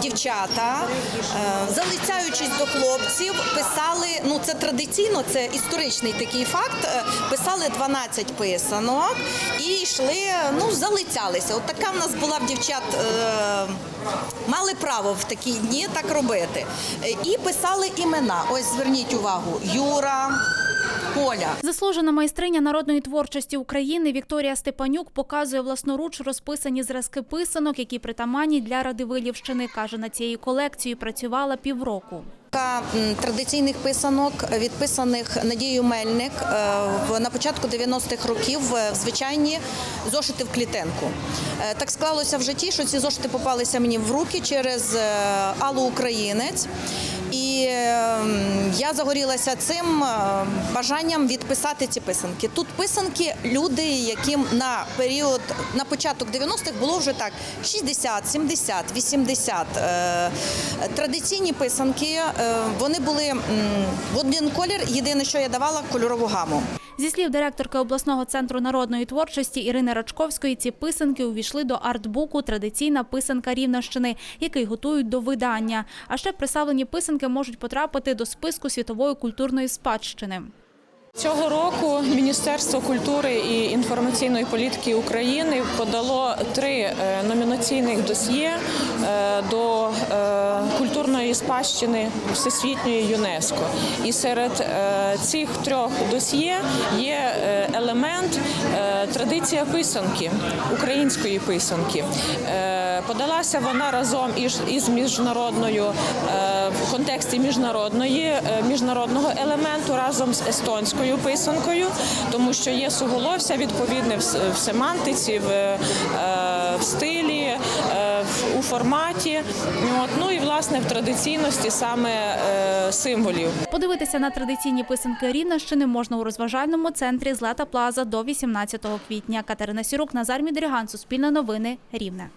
дівчата, е, залицяючись до хлопців, писали. Ну це традиційно, це історичний такий факт. е, Писали 12 писанок і йшли, ну залицялися. От така в нас була в дівчат. е, Мали право в такі дні так робити. І писали імена. Ось зверніть увагу: Юра, Коля. Заслужена майстриня народної творчості України Вікторія Степанюк показує власноруч розписані зразки писанок, які притаманні для Радивилівщини. каже, на цією колекцією працювала півроку. Традиційних писанок, відписаних Надією Мельник е, на початку 90-х років е, в звичайні зошити в клітенку. Е, Так склалося в житті, що ці зошити попалися мені в руки через Аллу Українець. І е, м, я загорілася цим е, бажанням відписати ці писанки. Тут писанки люди, яким на період на початок 90-х було вже так 60, 70, 80. Е, Традиційні писанки е, вони були в один колір. Єдине, що я давала кольорову гаму. Зі слів директорки обласного центру народної творчості Ірини Рачковської, ці писанки увійшли до артбуку Традиційна писанка Рівненщини, який готують до видання. А ще представлені писанки можуть потрапити до списку світової культурної спадщини. Цього року Міністерство культури і інформаційної політики України подало три е, номінаційних досьє е, до е, культурної спадщини Всесвітньої ЮНЕСКО. І серед цих трьох досьє є елемент традиція писанки, української писанки. Подалася вона разом із міжнародною е, в контексті міжнародної е, міжнародного елементу разом з естонською писанкою, тому що є суголосся відповідне в, семантиці, в, е, в стилі, у форматі. От, ну і власне в традиційності саме символів. Подивитися на традиційні писанки Рівненщини можна у розважальному центрі Злата Плаза до 18 квітня. Катерина Сірук, Назар Мідріган, Суспільне новини, Рівне.